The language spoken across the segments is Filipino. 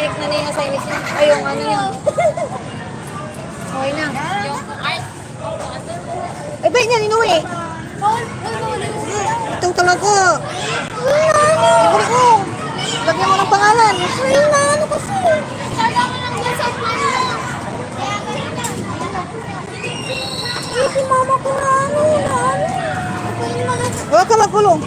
Kinik na niya sa niya. Ay, yung ano yun. Okay na. Ay, ba niya, inuwi. Itong talaga. Ibuli ko. Lagyan mo ng pangalan. Ay, ano kasi? Kailangan lang yan sa ganito. Eh, si mama ko na ano, na ano. Mo na. Huwag ka magkulong.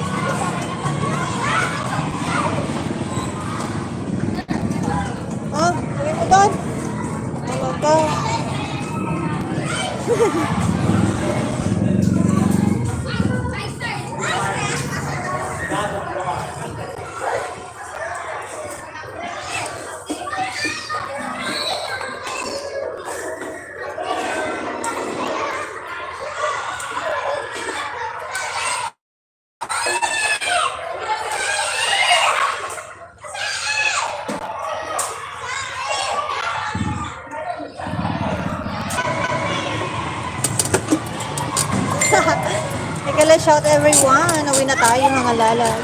Lang, shout everyone. Uwi na tayo mga lalag.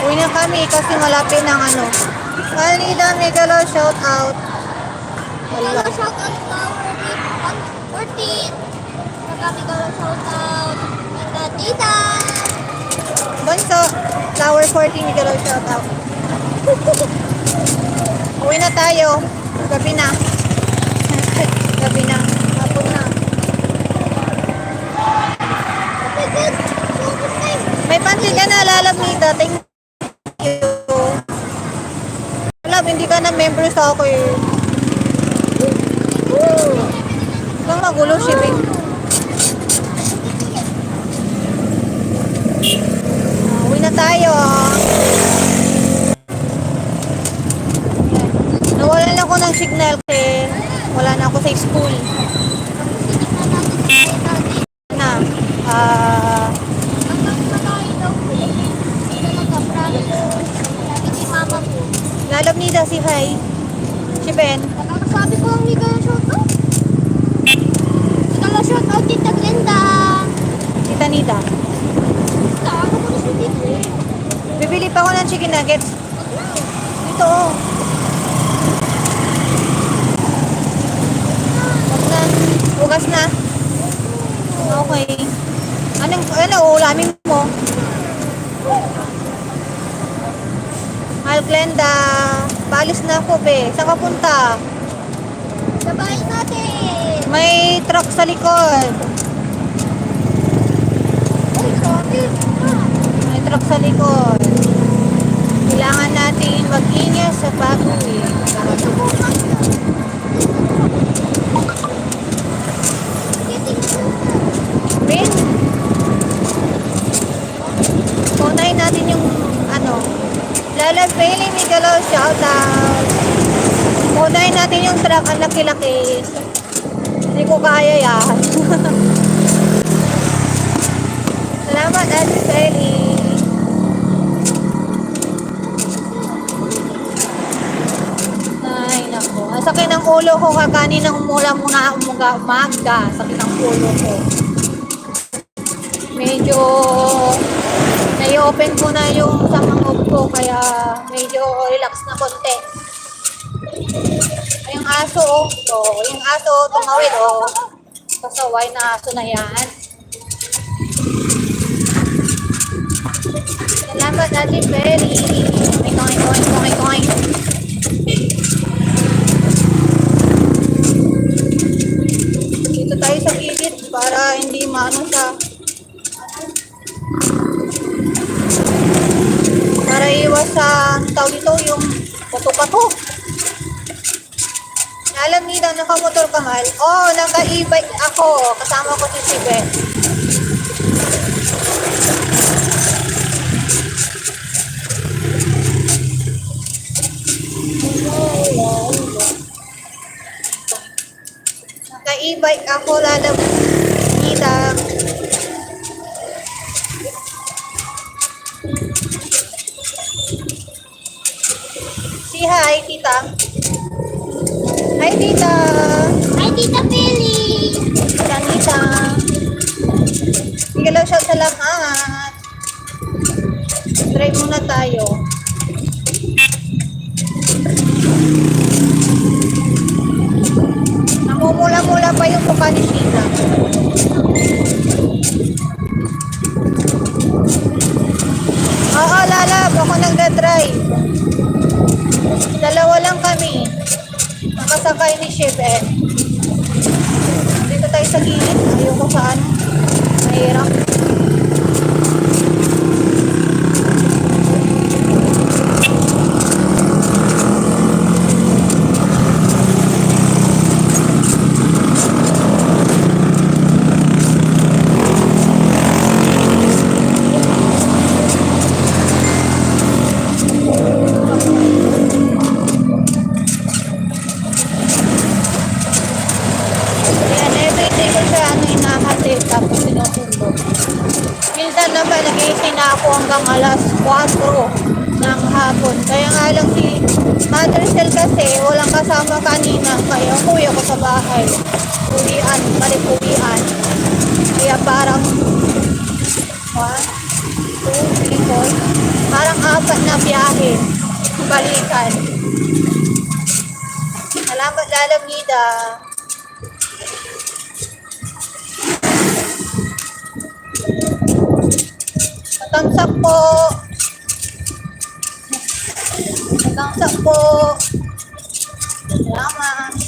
Uwi na kami kasi malapit ng ano. Alida, Megalo, shout out. Hello, shout out 14. Nagkami ko lang shout out. Nagka tita. Bonso, flower 14, Megalo, shout out. Uwi na tayo. Gabi na. Gabi na. Hapon na. May panty ka na, lalamita. Thank you. Love, hindi ka na member sa ako eh. Magulo, shipping. Ah, Uwi na tayo. Nawalan ako ng signal kasi wala na ako sa school. Na, ah. Sabi ni po. lalabnida si Ben. Nakakasabi ko lang hindi kayo shout out. Hindi ka lang shout out, Tita Glenda. Tita Nida. Taano ko na si Tita. Bibili pa ako ng chicken nuggets. Dito oh. Na. Bukas na. Okay. Anong, ano, ulamin mo? Mahal Glenda. Paalis na ako, be. Saan ka punta? Sabay natin. May truck sa likod. May truck sa likod. Kailangan natin mag-ingat sa pag-uwi. Ben, unahin natin yung ano, Lala Bailey Migalaw, shout out. Unahin natin yung truck, ang laki-laki. Hindi ko kaya yan. Salamat, Ate Bailey. Ay, nako. Ang sakit ng ulo ko kakani ng umula muna umuga umaga. Sakit ng ulo ko. Medyo nai-open ko na yung samang ko kaya medyo relax na konti. Yung aso, oh. So, yung aso, tumawid, oh. Pasaway na aso na yan. Salamat, Ate Perry. May koin, koin, koin, koin. ano siya. Para iwas sa tao dito yung pato-pato. Alam nila, nakamotor ka mahal. Oo, oh, naka-e-bike ako. Kasama ko si Sibe. Naka-e-bike ako lalabas. Tita Pili! Tita Nita. Sige lang siya sa lahat. Try muna tayo. Namumula-mula pa yung mukha ni Sheila. Oo, lalab. Ako nagda-drive. Dalawa lang kami. Nakasakay ni Chef eh. Dito tayo sa gilid. Ayoko saan. Mahirap. Ayan, everyday ko siya ano inahatid tapos sinusundo. Minsan naman nagising na ako hanggang alas 4 ng hapon. Kaya nga lang si Mother Cell kasi walang kasama kanina. Kaya kuya ko sa bahay. Uwian, balik uwian. Kaya parang 1, 2, 3, 4. Parang apat na biyahe. Balikan. Salamat lalamida. Matangsak po. Matangsak po. Salamat.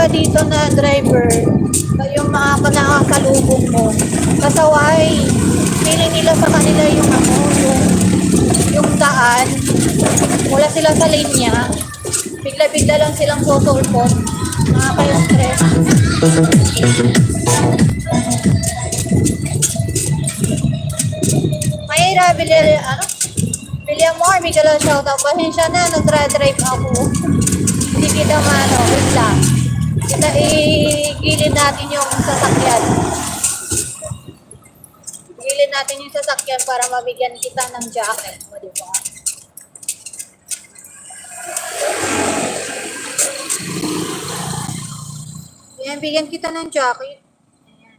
Iba dito na driver. Yung mga nakakasalubong mo. Kasaway. Feeling nila sa kanila yung ano, yung yung daan. Wala sila sa linya. Bigla-bigla lang silang susulpot. Nakaka-stress. Mayra, bili, ano? Bili mo, may galaw shoutout. Pasensya na, nag-drive ako. Hindi kita mano, wait lang. Igilin natin yung sasakyan. Igilin natin yung sasakyan para mabigyan kita ng jacket mo, di ba? Yan, bigyan kita ng jacket. Ayan.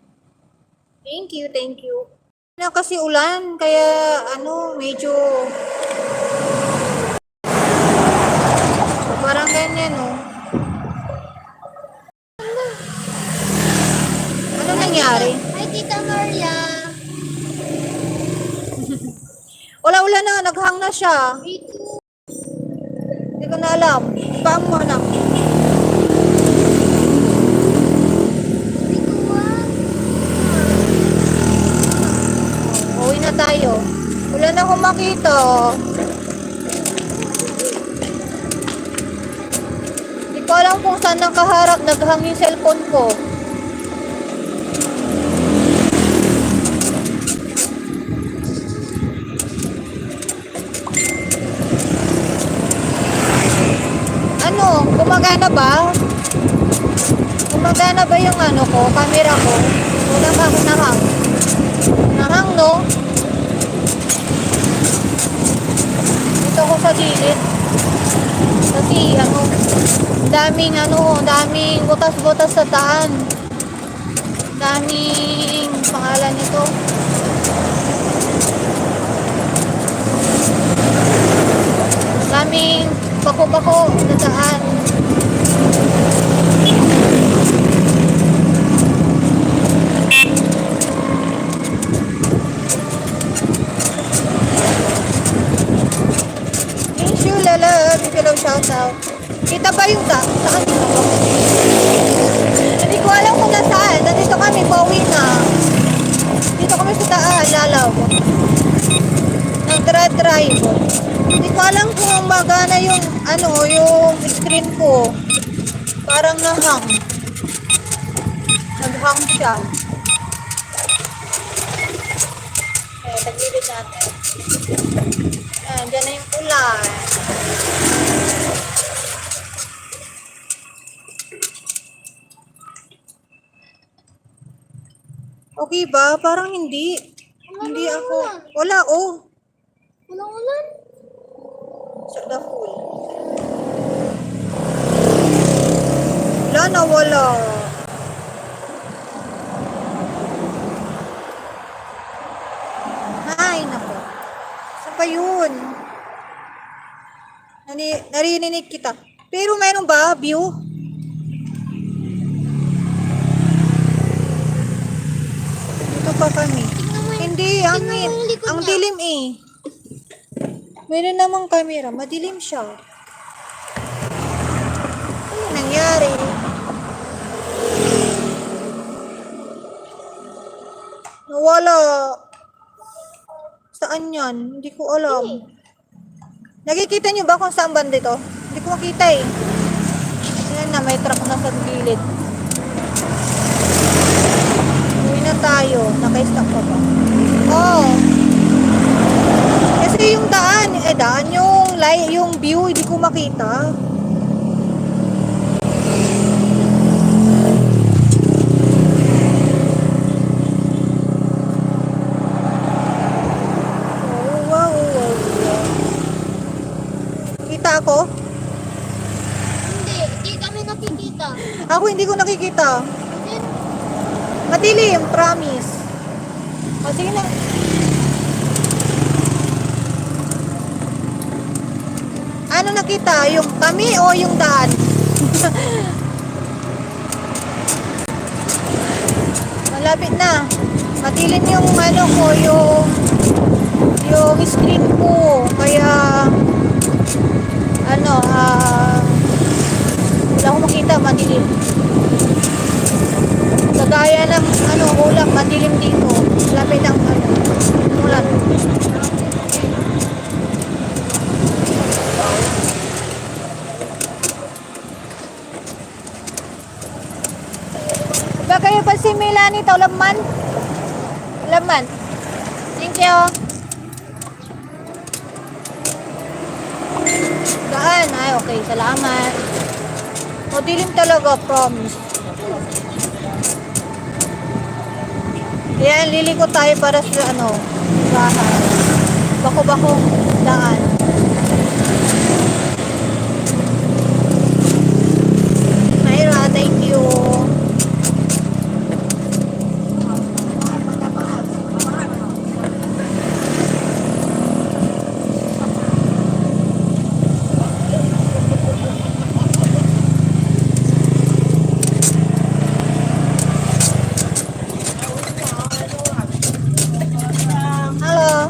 Thank you, thank you. Na kasi ulan, kaya ano, medyo parang ganyan, no? Ano nangyari? Ay, Tita Maria! Wala na, naghang na siya. Me too! Hindi ko na alam. Paano mo ah. Uwi na tayo. Wala na akong makita. Hindi ko alam kung saan nakaharap. Naghang yung cellphone ko. Ano? Gumagana ba? Gumagana ba yung ano ko? Camera ko? Wala ka nahang. Nahang, no? Dito ko sa gilid. Kasi, ano, daming, ano, daming butas-butas sa daan. Daming, pangalan nito. Daming bako-bako sa daan. tripod. Hindi ko alam kung magana yung, ano, yung screen ko. Parang nahang. Naghang siya. Okay, tagilid natin. Ayan, dyan na yung kulay. Okay ba? Parang hindi. Hindi ako. Wala, oh. Walang ulan. Sa the full. Wala na, wala. Ay, nako. Saan ba yun? Nani, narinig kita. Pero meron ba view? Dito pa kami. Tingnan mo yung- Hindi, ang, tingnan mo yung likod ang niya. dilim eh. Meron namang camera, madilim siya. Ano nangyari? Nawala. Saan yan? Hindi ko alam. Nakikita niyo ba kung saan banda ito? Hindi ko makita eh. Yan na, may truck na sa gilid. Uwi na tayo. Naka-stop pa ba? Oo. Kasi yung daan, eh daan yung light, yung view, hindi ko makita. Oh, wow, wow, wow. Kita ako? Hindi, hindi kami nakikita. Ako hindi ko nakikita. Then, Madilim, promise. O sige na. Ano nakita? Yung kami o yung daan? Malapit na. Madilim yung ano ko, yung yung screen ko. Kaya ano, ah wala akong makita, madilim. Kagaya ng ano, ulap, madilim dito. Lapit ang ano, ulan. Ba kayo pa si Melanie to, laman? Laman. Thank you. Daan. Ay, okay. Salamat. Madilim talaga, promise. Yan, liliko tayo para sa ano, bahay. Bako-bakong daan. Mayra, thank you. Hello.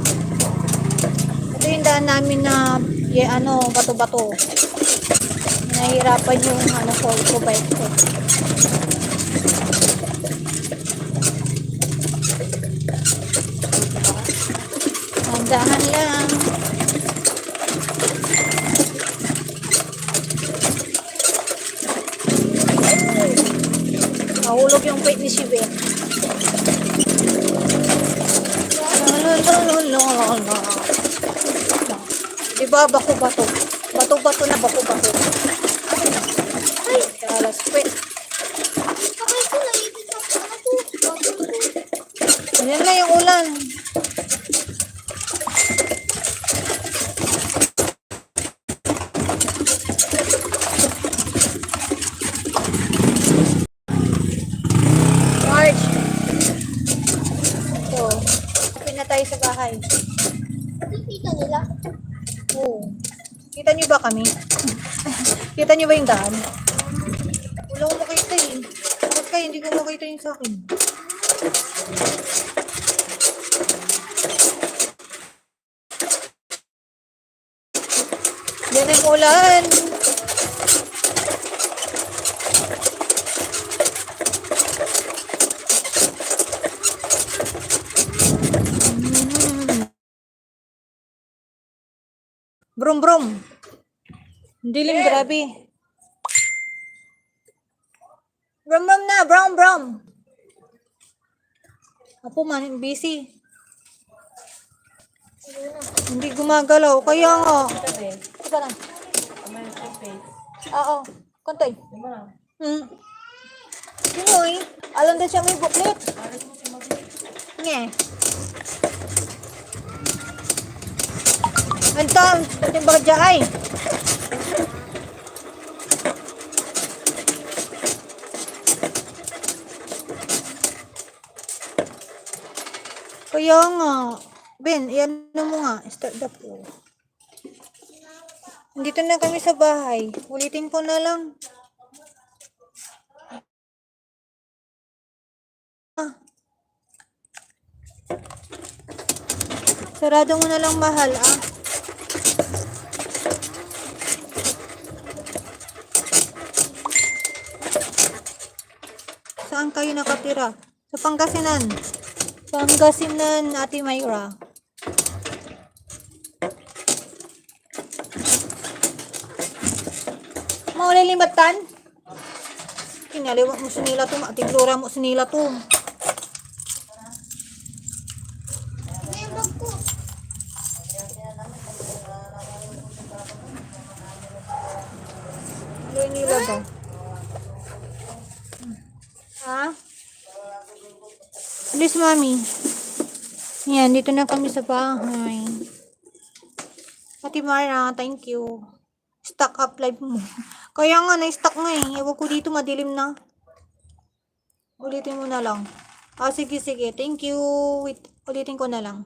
Ito yung daan namin na ye, ano, bato-bato. Nahihirapan yung ano ko, ko bike ko. Tandahan lang. Mahulog yung plate ni Shibe. Diba, bako-bato? Bato-bato na bako-bato. Ay, alas kwet. sakay ko, naipit sa ano ko. Bago ko. Ayan na yung ulan. March. So, kapit na tayo sa bahay. Nakikita nila. Oo. Kita niyo ba kami? Kita niyo ba yung daan? Wala ko makita eh. Bakit kayo hindi ko makita yung sa akin? Yan ang ulan. Brum brum. Dilim grabe. Brum brum na, brum brum. Apo man, busy. Hindi gumagalaw. Kaya nga. Teka lang. Oo. Kontay. Hmm. Sino eh? Alam na siya may buklit. Nge. Ito, pati ba dyan ay? Kaya nga. Ben, yan na mo nga. Start the flow. Dito na kami sa bahay. Ulitin ko na lang. Ah. Sarado mo na lang mahal, ah. Kayo nakatira? Sa Pangasinan. Pangasinan, Ate Mayra. Maulay limbatan? Kinaliwat mo sinila to, matiglura mo sinila to. May bag ko. Ano nila ba? Ha? Please, mami. Yan, dito na kami sa bahay. Ate Mara, thank you. Stock up live mo. Kaya nga, na-stock nga eh. Ewan ko dito, madilim na. Ulitin mo na lang. Ah, sige, sige. Thank you. Wait, ulitin ko na lang.